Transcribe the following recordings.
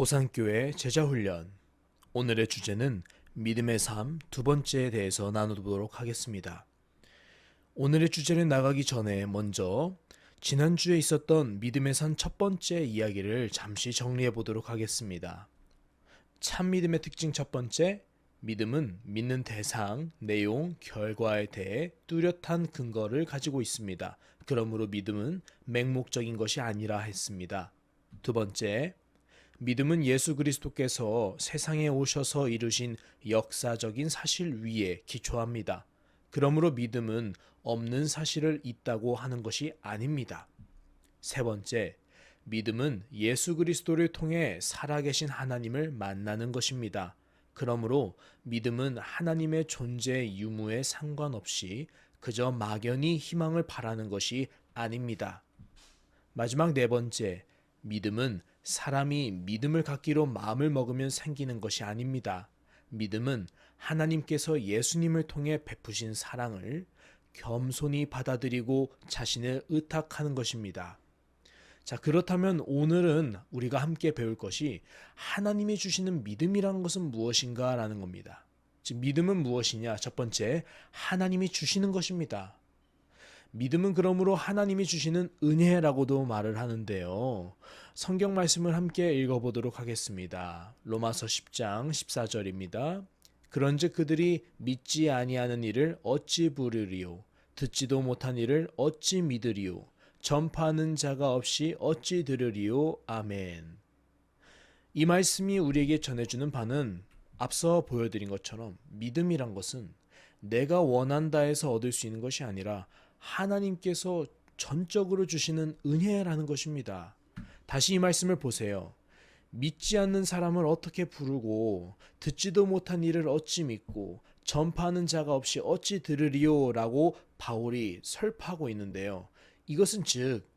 오산교회 제자훈련 오늘의 주제는 믿음의 삶 두 번째에 대해서 나눠보도록 하겠습니다. 오늘의 주제를 나가기 전에 먼저 지난주에 있었던 믿음의 산첫 번째 이야기를 잠시 정리해 보도록 하겠습니다. 참 믿음의 특징 첫 번째, 믿음은 믿는 대상, 내용, 결과에 대해 뚜렷한 근거를 가지고 있습니다. 그러므로 믿음은 맹목적인 것이 아니라 했습니다. 두 번째, 믿음은 예수 그리스도께서 세상에 오셔서 이루신 역사적인 사실 위에 기초합니다. 그러므로 믿음은 없는 사실을 있다고 하는 것이 아닙니다. 세 번째, 믿음은 예수 그리스도를 통해 살아계신 하나님을 만나는 것입니다. 그러므로 믿음은 하나님의 존재 유무에 상관없이 그저 막연히 희망을 바라는 것이 아닙니다. 마지막 네 번째, 믿음은 사람이 믿음을 갖기로 마음을 먹으면 생기는 것이 아닙니다. 믿음은 하나님께서 예수님을 통해 베푸신 사랑을 겸손히 받아들이고 자신을 의탁하는 것입니다. 자, 그렇다면 오늘은 우리가 함께 배울 것이 하나님이 주시는 믿음이라는 것은 무엇인가 라는 겁니다. 즉, 믿음은 무엇이냐? 첫 번째, 하나님이 주시는 것입니다. 믿음은 그러므로 하나님이 주시는 은혜라고도 말을 하는데요. 성경 말씀을 함께 읽어보도록 하겠습니다. 로마서 10장 14절입니다. 그런즉 그들이 믿지 아니하는 일을 어찌 부르리요 듣지도 못한 일을 어찌 믿으리요 전파하는 자가 없이 어찌 들으리요 아멘. 이 말씀이 우리에게 전해주는 바는 앞서 보여드린 것처럼 믿음이란 것은 내가 원한다 해서 얻을 수 있는 것이 아니라 하나님께서 전적으로 주시는 은혜라는 것입니다. 다시 이 말씀을 보세요. 믿지 않는 사람을 어떻게 부르고 듣지도 못한 일을 어찌 믿고 전파하는 자가 없이 어찌 들으리요라고 바울이 설파하고 있는데요. 이것은 즉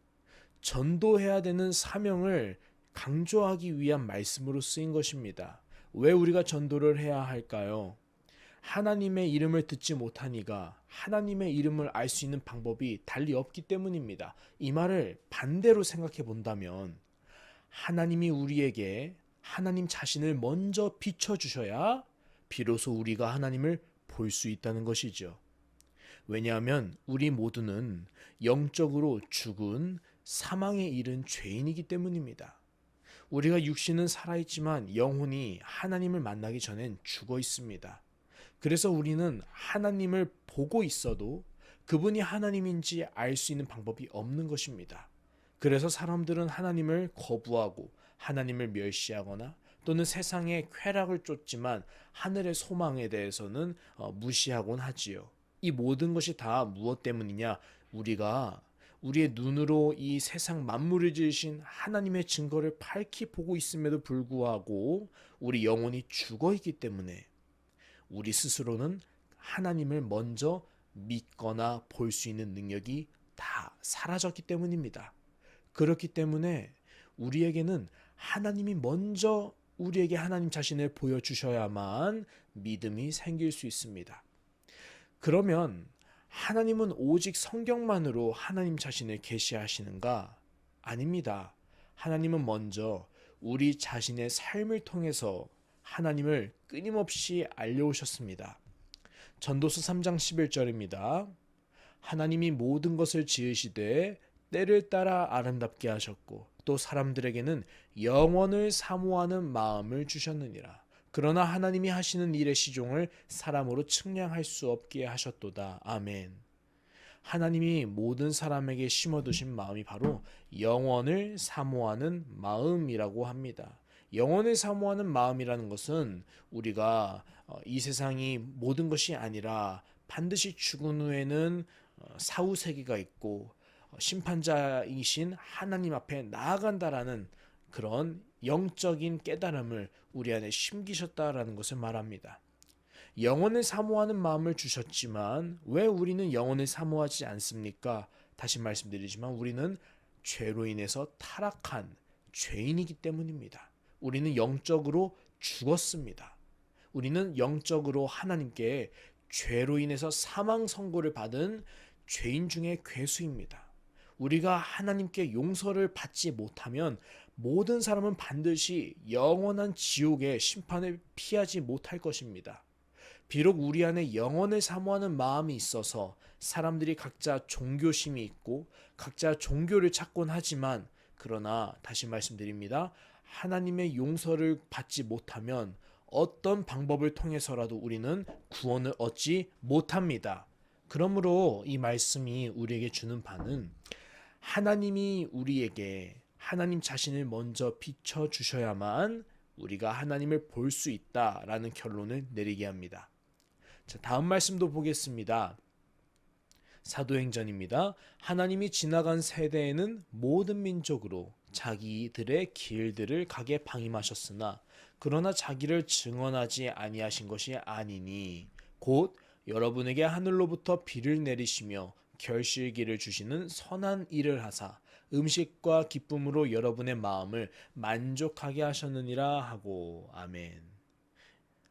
전도해야 되는 사명을 강조하기 위한 말씀으로 쓰인 것입니다. 왜 우리가 전도를 해야 할까요? 하나님의 이름을 듣지 못하니가 하나님의 이름을 알 수 있는 방법이 달리 없기 때문입니다. 이 말을 반대로 생각해 본다면 하나님이 우리에게 하나님 자신을 먼저 비춰 주셔야 비로소 우리가 하나님을 볼 수 있다는 것이죠. 왜냐하면 우리 모두는 영적으로 죽은 사망에 이른 죄인이기 때문입니다. 우리가 육신은 살아있지만 영혼이 하나님을 만나기 전엔 죽어 있습니다. 그래서 우리는 하나님을 보고 있어도 그분이 하나님인지 알 수 있는 방법이 없는 것입니다. 그래서 사람들은 하나님을 거부하고 하나님을 멸시하거나 또는 세상의 쾌락을 쫓지만 하늘의 소망에 대해서는 어, 무시하곤 하지요. 이 모든 것이 다 무엇 때문이냐? 우리가 우리의 눈으로 이 세상 만물을 지으신 하나님의 증거를 밝히 보고 있음에도 불구하고 우리 영혼이 죽어 있기 때문에 우리 스스로는 하나님을 먼저 믿거나 볼 수 있는 능력이 다 사라졌기 때문입니다. 그렇기 때문에 우리에게는 하나님이 먼저 우리에게 하나님 자신을 보여주셔야만 믿음이 생길 수 있습니다. 그러면 하나님은 오직 성경만으로 하나님 자신을 계시하시는가? 아닙니다. 하나님은 먼저 우리 자신의 삶을 통해서 하나님을 끊임없이 알려오셨습니다. 전도서 3장 11절입니다. 하나님이 모든 것을 지으시되 때를 따라 아름답게 하셨고 또 사람들에게는 영원을 사모하는 마음을 주셨느니라. 그러나 하나님이 하시는 일의 시종을 사람으로 측량할 수 없게 하셨도다. 아멘. 하나님이 모든 사람에게 심어두신 마음이 바로 영원을 사모하는 마음이라고 합니다. 영원을 사모하는 마음이라는 것은 우리가 어, 이 세상이 모든 것이 아니라 반드시 죽은 후에는 어, 사후 세계가 있고 어, 심판자이신 하나님 앞에 나아간다라는 그런 영적인 깨달음을 우리 안에 심기셨다라는 것을 말합니다. 영혼을 사모하는 마음을 주셨지만 왜 우리는 영혼을 사모하지 않습니까? 다시 말씀드리지만 우리는 죄로 인해서 타락한 죄인이기 때문입니다. 우리는 영적으로 죽었습니다. 우리는 영적으로 하나님께 죄로 인해서 사망 선고를 받은 죄인 중의 괴수입니다. 우리가 하나님께 용서를 받지 못하면 모든 사람은 반드시 영원한 지옥의 심판을 피하지 못할 것입니다. 비록 우리 안에 영원을 사모하는 마음이 있어서 사람들이 각자 종교심이 있고 각자 종교를 찾곤 하지만 그러나 다시 말씀드립니다. 하나님의 용서를 받지 못하면 어떤 방법을 통해서라도 우리는 구원을 얻지 못합니다. 그러므로 이 말씀이 우리에게 주는 바는 하나님이 우리에게 하나님 자신을 먼저 비춰 주셔야만 우리가 하나님을 볼 수 있다라는 결론을 내리게 합니다. 자, 다음 말씀도 보겠습니다. 사도행전입니다. 하나님이 지나간 세대에는 모든 민족으로 자기들의 길들을 가게 방임하셨으나 그러나 자기를 증언하지 아니하신 것이 아니니 곧 여러분에게 하늘로부터 비를 내리시며 결실기를 주시는 선한 일을 하사 음식과 기쁨으로 여러분의 마음을 만족하게 하셨느니라 하고 아멘.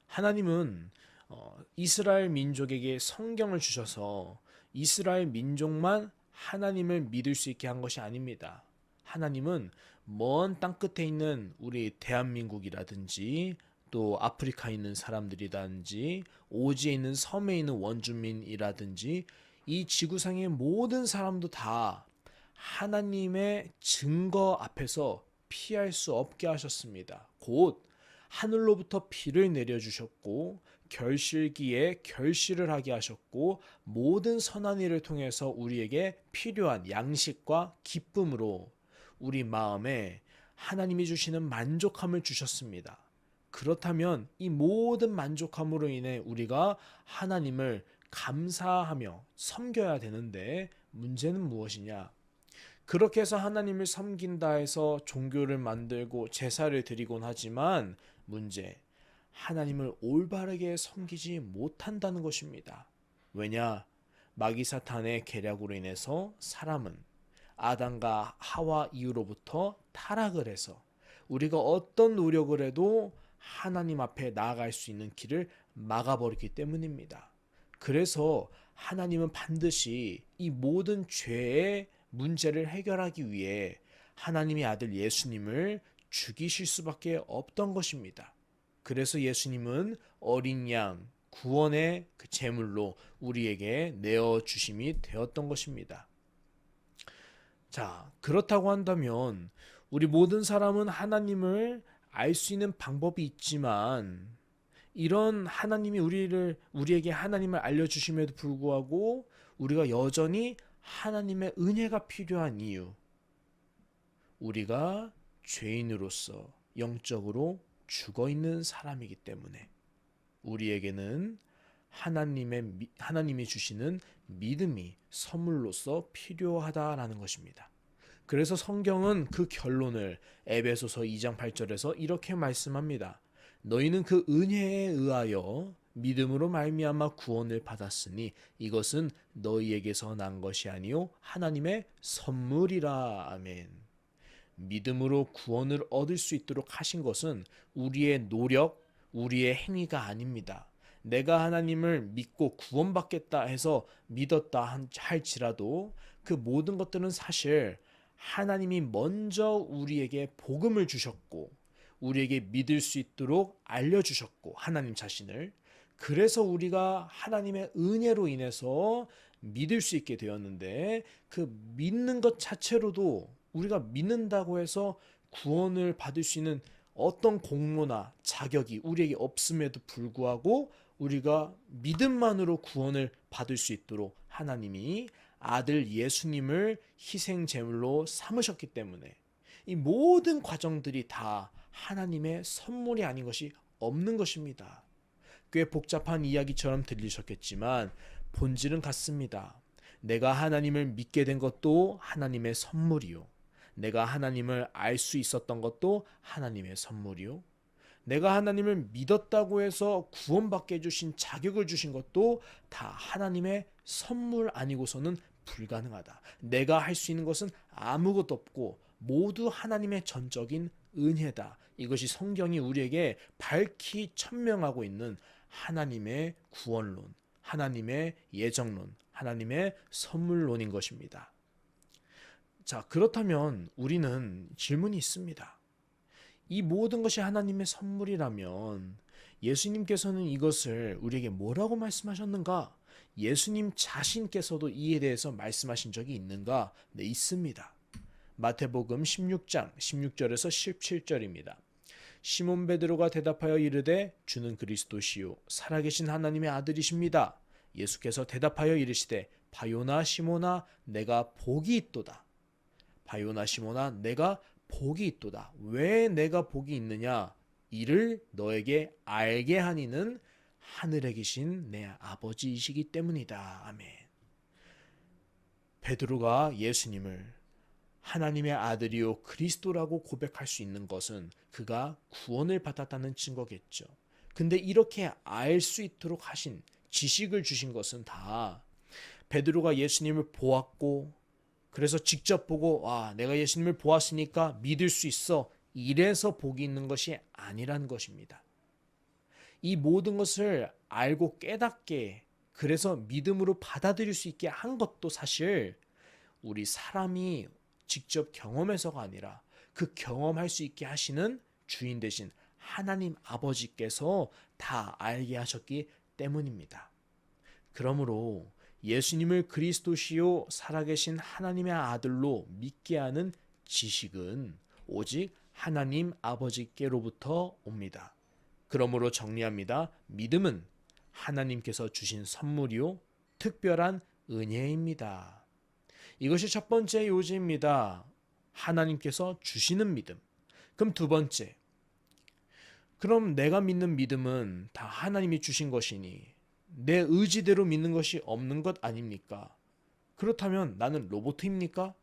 하나님은 어, 이스라엘 민족에게 성경을 주셔서 이스라엘 민족만 하나님을 믿을 수 있게 한 것이 아닙니다. 하나님은 먼 땅 끝에 있는 우리 대한민국이라든지 또 아프리카에 있는 사람들이라든지 오지에 있는 섬에 있는 원주민이라든지 이 지구상의 모든 사람도 다 하나님의 증거 앞에서 피할 수 없게 하셨습니다. 곧 하늘로부터 비를 내려주셨고 결실기에 결실을 하게 하셨고 모든 선한 일을 통해서 우리에게 필요한 양식과 기쁨으로 우리 마음에 하나님이 주시는 만족함을 주셨습니다. 그렇다면 이 모든 만족함으로 인해 우리가 하나님을 감사하며 섬겨야 되는데 문제는 무엇이냐? 그렇게 해서 하나님을 섬긴다 해서 종교를 만들고 제사를 드리곤 하지만 문제 하나님을 올바르게 섬기지 못한다는 것입니다. 왜냐? 마귀 사탄의 계략으로 인해서 사람은 아담과 하와 이후로부터 타락을 해서 우리가 어떤 노력을 해도 하나님 앞에 나아갈 수 있는 길을 막아버리기 때문입니다. 그래서 하나님은 반드시 이 모든 죄의 문제를 해결하기 위해 하나님의 아들 예수님을 죽이실 수밖에 없던 것입니다. 그래서 예수님은 어린 양 구원의 그 제물로 우리에게 내어 주심이 되었던 것입니다. 자, 그렇다고 한다면 우리 모든 사람은 하나님을 알 수 있는 방법이 있지만 이런 하나님이 우리를 우리에게 하나님을 알려 주심에도 불구하고 우리가 여전히 하나님의 은혜가 필요한 이유. 우리가 죄인으로서 영적으로 죽어 있는 사람이기 때문에 우리에게는 하나님의 하나님이 주시는 믿음이 선물로서 필요하다라는 것입니다. 그래서 성경은 그 결론을 에베소서 2장 8절에서 이렇게 말씀합니다. 너희는 그 은혜에 의하여 믿음으로 말미암아 구원을 받았으니 이것은 너희에게서 난 것이 아니요 하나님의 선물이라 아멘. 믿음으로 구원을 얻을 수 있도록 하신 것은 우리의 노력, 우리의 행위가 아닙니다. 내가 하나님을 믿고 구원받겠다 해서 믿었다 할지라도 그 모든 것들은 사실 하나님이 먼저 우리에게 복음을 주셨고 우리에게 믿을 수 있도록 알려주셨고 하나님 자신을. 그래서 우리가 하나님의 은혜로 인해서 믿을 수 있게 되었는데 그 믿는 것 자체로도 우리가 믿는다고 해서 구원을 받을 수 있는 어떤 공로나 자격이 우리에게 없음에도 불구하고 우리가 믿음만으로 구원을 받을 수 있도록 하나님이 아들 예수님을 희생 제물로 삼으셨기 때문에 이 모든 과정들이 다 하나님의 선물이 아닌 것이 없는 것입니다. 꽤 복잡한 이야기처럼 들리셨겠지만 본질은 같습니다. 내가 하나님을 믿게 된 것도 하나님의 선물이요. 내가 하나님을 알 수 있었던 것도 하나님의 선물이요. 내가 하나님을 믿었다고 해서 구원받게 해주신 자격을 주신 것도 다 하나님의 선물 아니고서는 불가능하다. 내가 할 수 있는 것은 아무것도 없고 모두 하나님의 전적인 은혜다. 이것이 성경이 우리에게 밝히 천명하고 있는 하나님의 구원론, 하나님의 예정론, 하나님의 선물론인 것입니다. 자, 그렇다면 우리는 질문이 있습니다. 이 모든 것이 하나님의 선물이라면 예수님께서는 이것을 우리에게 뭐라고 말씀하셨는가? 예수님 자신께서도 이에 대해서 말씀하신 적이 있는가? 네, 있습니다. 마태복음 16장 16절에서 17절입니다. 시몬 베드로가 대답하여 이르되 주는 그리스도시요 살아계신 하나님의 아들이십니다. 예수께서 대답하여 이르시되 바요나 시모나 내가 복이 있도다. 바요나 시모나 내가 복이 있도다. 왜 내가 복이 있느냐? 이를 너에게 알게 하니는 하늘에 계신 내 아버지이시기 때문이다. 아멘. 베드로가 예수님을 하나님의 아들이요 그리스도라고 고백할 수 있는 것은 그가 구원을 받았다는 증거겠죠. 근데 이렇게 알 수 있도록 하신 지식을 주신 것은 다 베드로가 예수님을 보았고 그래서 직접 보고 와 내가 예수님을 보았으니까 믿을 수 있어 이래서 복이 있는 것이 아니란 것입니다. 이 모든 것을 알고 깨닫게 그래서 믿음으로 받아들일 수 있게 한 것도 사실 우리 사람이 직접 경험해서가 아니라 그 경험할 수 있게 하시는 주인 되신 하나님 아버지께서 다 알게 하셨기 때문입니다. 그러므로 예수님을 그리스도시요 살아계신 하나님의 아들로 믿게 하는 지식은 오직 하나님 아버지께로부터 옵니다. 그러므로 정리합니다. 믿음은 하나님께서 주신 선물이요 특별한 은혜입니다. 이것이 첫 번째 요지입니다. 하나님께서 주시는 믿음. 그럼 두 번째. 그럼 내가 믿는 믿음은 다 하나님이 주신 것이니 내 의지대로 믿는 것이 없는 것 아닙니까? 그렇다면 나는 로봇입니까?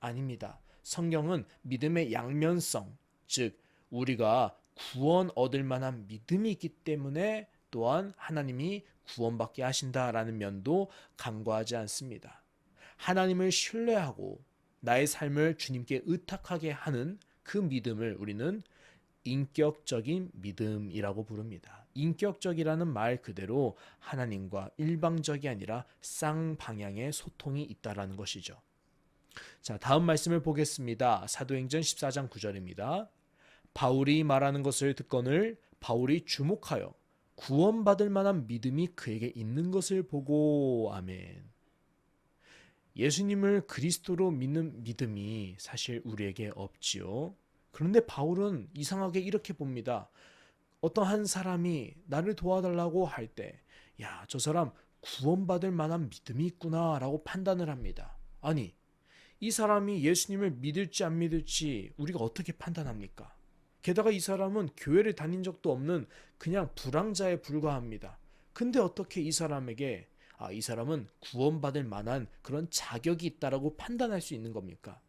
아닙니다. 성경은 믿음의 양면성, 즉 우리가 구원 얻을 만한 믿음이 있기 때문에 또한 하나님이 구원받게 하신다라는 면도 간과하지 않습니다. 하나님을 신뢰하고 나의 삶을 주님께 의탁하게 하는 그 믿음을 우리는 인격적인 믿음이라고 부릅니다. 인격적이라는 말 그대로 하나님과 일방적이 아니라 쌍방향의 소통이 있다라는 것이죠. 자, 다음 말씀을 보겠습니다. 사도행전 14장 9절입니다. 바울이 말하는 것을 듣거늘 바울이 주목하여 구원받을 만한 믿음이 그에게 있는 것을 보고 아멘. 예수님을 그리스도로 믿는 믿음이 사실 우리에게 없지요. 그런데 바울은 이상하게 이렇게 봅니다. 어떤 한 사람이 나를 도와달라고 할 때, 야, 저 사람 구원받을 만한 믿음이 있구나 라고 판단을 합니다. 아니, 이 사람이 예수님을 믿을지 안 믿을지 우리가 어떻게 판단합니까? 게다가 이 사람은 교회를 다닌 적도 없는 그냥 불황자에 불과합니다. 근데 어떻게 이 사람에게 아, 이 사람은 구원받을 만한 그런 자격이 있다라고 판단할 수 있는 겁니까?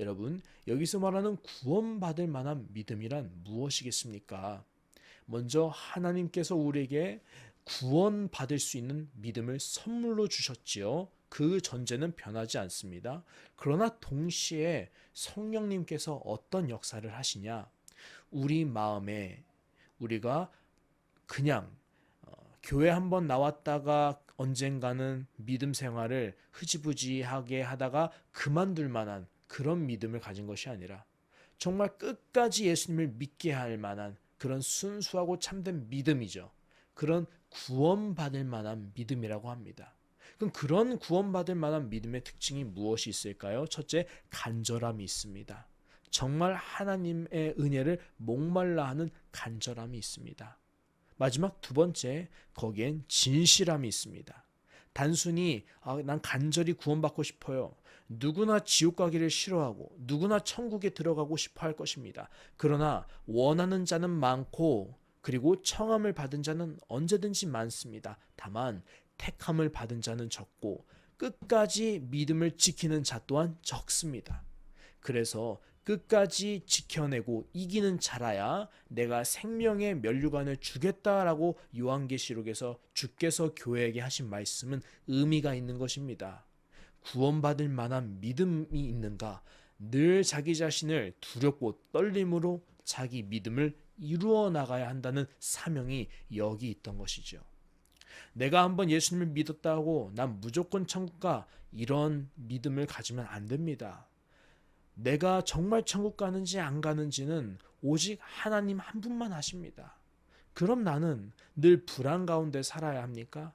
여러분, 여기서 말하는 구원받을 만한 믿음이란 무엇이겠습니까? 먼저 하나님께서 우리에게 구원받을 수 있는 믿음을 선물로 주셨지요. 그 전제는 변하지 않습니다. 그러나 동시에 성령님께서 어떤 역사를 하시냐? 우리 마음에 우리가 그냥 어, 교회 한번 나왔다가 언젠가는 믿음 생활을 흐지부지하게 하다가 그만둘 만한 그런 믿음을 가진 것이 아니라 정말 끝까지 예수님을 믿게 할 만한 그런 순수하고 참된 믿음이죠. 그런 구원받을 만한 믿음이라고 합니다. 그럼 그런 구원받을 만한 믿음의 특징이 무엇이 있을까요? 첫째, 간절함이 있습니다. 정말 하나님의 은혜를 목말라 하는 간절함이 있습니다. 마지막 두 번째, 거기엔 진실함이 있습니다. 단순히 아, 난 간절히 구원받고 싶어요. 누구나 지옥 가기를 싫어하고 누구나 천국에 들어가고 싶어 할 것입니다. 그러나 원하는 자는 많고 그리고 청함을 받은 자는 언제든지 많습니다. 다만 택함을 받은 자는 적고 끝까지 믿음을 지키는 자 또한 적습니다. 그래서 끝까지 지켜내고 이기는 자라야 내가 생명의 면류관을 주겠다라고 요한계시록에서 주께서 교회에게 하신 말씀은 의미가 있는 것입니다. 구원받을 만한 믿음이 있는가? 늘 자기 자신을 두렵고 떨림으로 자기 믿음을 이루어 나가야 한다는 사명이 여기 있던 것이죠. 내가 한번 예수님을 믿었다고 난 무조건 천국 가 이런 믿음을 가지면 안 됩니다. 내가 정말 천국 가는지 안 가는지는 오직 하나님 한 분만 아십니다. 그럼 나는 늘 불안 가운데 살아야 합니까?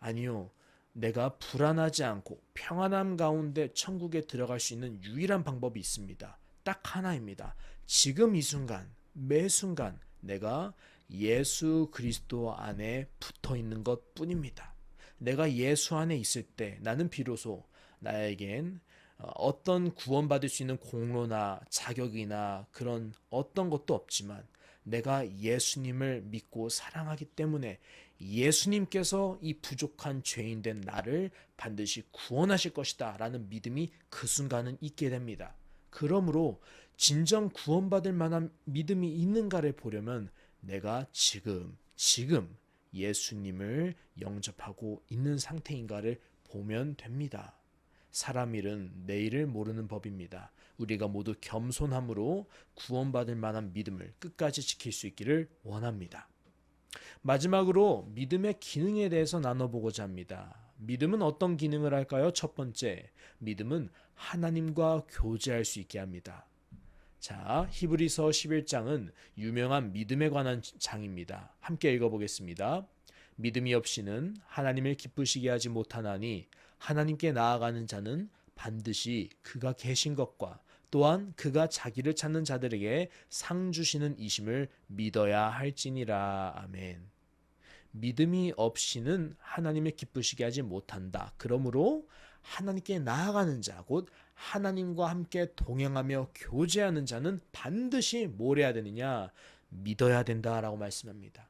아니요. 내가 불안하지 않고 평안함 가운데 천국에 들어갈 수 있는 유일한 방법이 있습니다. 딱 하나입니다. 지금 이 순간, 매 순간 내가 예수 그리스도 안에 붙어 있는 것 뿐입니다. 내가 예수 안에 있을 때 나는 비로소 나에겐 어, 어떤 구원받을 수 있는 공로나 자격이나 그런 어떤 것도 없지만 내가 예수님을 믿고 사랑하기 때문에 예수님께서 이 부족한 죄인 된 나를 반드시 구원하실 것이다 라는 믿음이 그 순간은 있게 됩니다. 그러므로 진정 구원받을 만한 믿음이 있는가를 보려면 내가 지금, 지금 예수님을 영접하고 있는 상태인가를 보면 됩니다. 사람 일은 내일을 모르는 법입니다. 우리가 모두 겸손함으로 구원받을 만한 믿음을 끝까지 지킬 수 있기를 원합니다. 마지막으로 믿음의 기능에 대해서 나눠보고자 합니다. 믿음은 어떤 기능을 할까요? 첫 번째, 믿음은 하나님과 교제할 수 있게 합니다. 자, 히브리서 11장은 유명한 믿음에 관한 장입니다. 함께 읽어보겠습니다. 믿음이 없이는 하나님을 기쁘시게 하지 못하나니 하나님께 나아가는 자는 반드시 그가 계신 것과 또한 그가 자기를 찾는 자들에게 상 주시는 이심을 믿어야 할지니라. 아멘. 믿음이 없이는 하나님을 기쁘시게 하지 못한다. 그러므로 하나님께 나아가는 자, 곧 하나님과 함께 동행하며 교제하는 자는 반드시 뭘 해야 되느냐? 믿어야 된다라고 말씀합니다.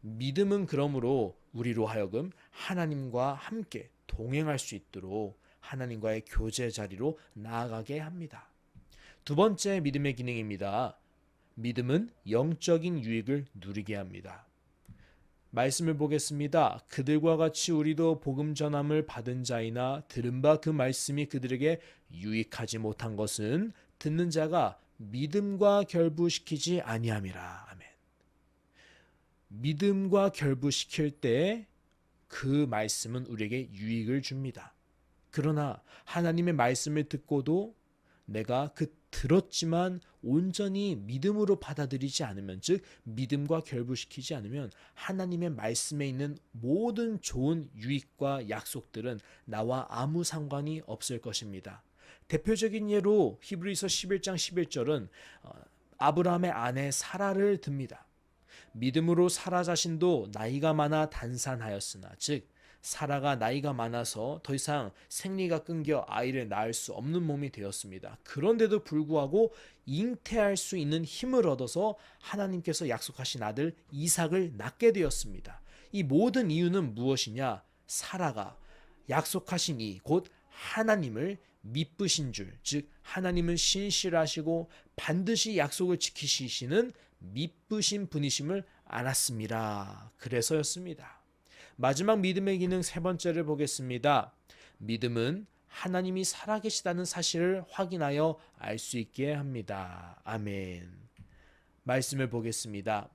믿음은 그러므로 우리로 하여금 하나님과 함께 동행할 수 있도록 하나님과의 교제 자리로 나아가게 합니다. 두 번째 믿음의 기능입니다. 믿음은 영적인 유익을 누리게 합니다. 말씀을 보겠습니다. 그들과 같이 우리도 복음 전함을 받은 자이나 들은 바 그 말씀이 그들에게 유익하지 못한 것은 듣는 자가 믿음과 결부시키지 아니함이라. 아멘. 믿음과 결부시킬 때 그 말씀은 우리에게 유익을 줍니다. 그러나 하나님의 말씀을 듣고도 내가 그 들었지만 온전히 믿음으로 받아들이지 않으면 즉 믿음과 결부시키지 않으면 하나님의 말씀에 있는 모든 좋은 유익과 약속들은 나와 아무 상관이 없을 것입니다. 대표적인 예로 히브리서 11장 11절은 어, 아브라함의 아내 사라를 듭니다. 믿음으로 사라 자신도 나이가 많아 단산하였으나 즉 사라가 나이가 많아서 더 이상 생리가 끊겨 아이를 낳을 수 없는 몸이 되었습니다. 그런데도 불구하고 잉태할 수 있는 힘을 얻어서 하나님께서 약속하신 아들 이삭을 낳게 되었습니다. 이 모든 이유는 무엇이냐? 사라가 약속하신 이 곧 하나님을 믿으신 줄, 즉 하나님은 신실하시고 반드시 약속을 지키시는 믿으신 분이심을 알았습니다. 그래서였습니다. 마지막 믿음의 기능 세 번째를 보겠습니다. 믿음은 하나님이 살아계시다는 사실을 확인하여 알 수 있게 합니다. 아멘. 말씀을 보겠습니다.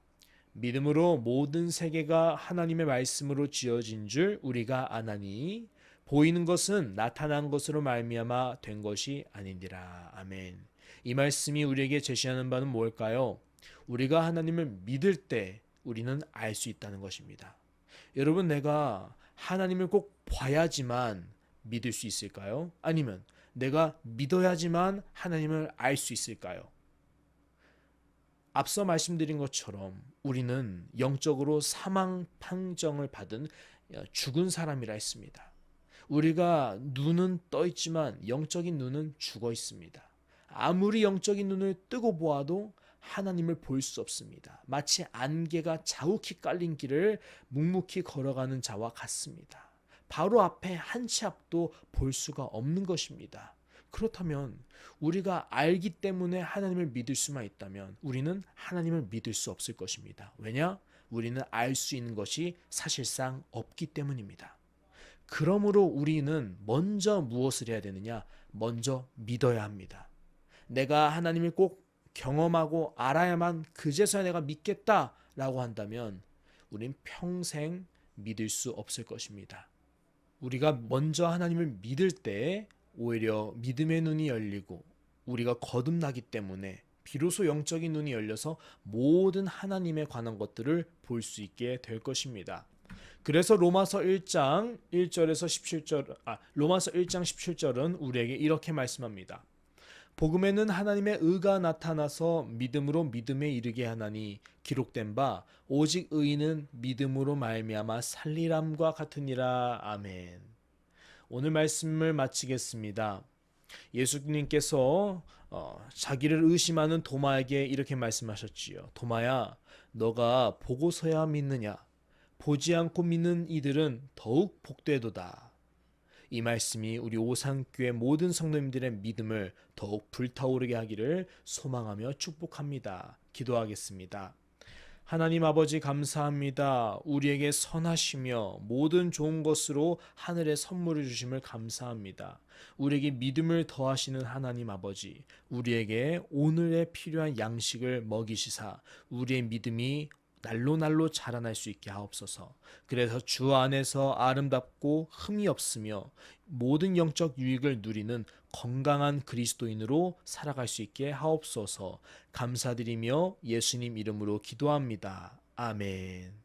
믿음으로 모든 세계가 하나님의 말씀으로 지어진 줄 우리가 아나니 보이는 것은 나타난 것으로 말미암아 된 것이 아니니라. 아멘. 이 말씀이 우리에게 제시하는 바는 뭘까요? 우리가 하나님을 믿을 때 우리는 알 수 있다는 것입니다. 여러분 내가 하나님을 꼭 봐야지만 믿을 수 있을까요? 아니면 내가 믿어야지만 하나님을 알 수 있을까요? 앞서 말씀드린 것처럼 우리는 영적으로 사망 판정을 받은 죽은 사람이라 했습니다. 우리가 눈은 떠 있지만 영적인 눈은 죽어 있습니다. 아무리 영적인 눈을 뜨고 보아도 하나님을 볼 수 없습니다. 마치 안개가 자욱히 깔린 길을 묵묵히 걸어가는 자와 같습니다. 바로 앞에 한 치 앞도 볼 수가 없는 것입니다. 그렇다면 우리가 알기 때문에 하나님을 믿을 수만 있다면 우리는 하나님을 믿을 수 없을 것입니다. 왜냐? 우리는 알 수 있는 것이 사실상 없기 때문입니다. 그러므로 우리는 먼저 무엇을 해야 되느냐? 먼저 믿어야 합니다. 내가 하나님을 꼭 경험하고 알아야만 그제서야 내가 믿겠다라고 한다면 우린 평생 믿을 수 없을 것입니다. 우리가 먼저 하나님을 믿을 때 오히려 믿음의 눈이 열리고 우리가 거듭나기 때문에 비로소 영적인 눈이 열려서 모든 하나님에 관한 것들을 볼 수 있게 될 것입니다. 그래서 로마서 1장 1절에서 17절 아 로마서 1장 17절은 우리에게 이렇게 말씀합니다. 복음에는 하나님의 의가 나타나서 믿음으로 믿음에 이르게 하나니 기록된 바 오직 의인은 믿음으로 말미암아 살리람과 같으니라 아멘. 오늘 말씀을 마치겠습니다. 예수님께서 어, 자기를 의심하는 도마에게 이렇게 말씀하셨지요. 도마야, 너가 보고서야 믿느냐? 보지 않고 믿는 이들은 더욱 복되도다. 이 말씀이 우리 오산교회 모든 성도님들의 믿음을 더욱 불타오르게 하기를 소망하며 축복합니다. 기도하겠습니다. 하나님 아버지 감사합니다. 우리에게 선하시며 모든 좋은 것으로 하늘의 선물을 주심을 감사합니다. 우리에게 믿음을 더하시는 하나님 아버지, 우리에게 오늘의 필요한 양식을 먹이시사 우리의 믿음이 날로 날로 자라날 수 있게 하옵소서. 그래서 주 안에서 아름답고 흠이 없으며 모든 영적 유익을 누리는 건강한 그리스도인으로 살아갈 수 있게 하옵소서. 감사드리며 예수님 이름으로 기도합니다. 아멘.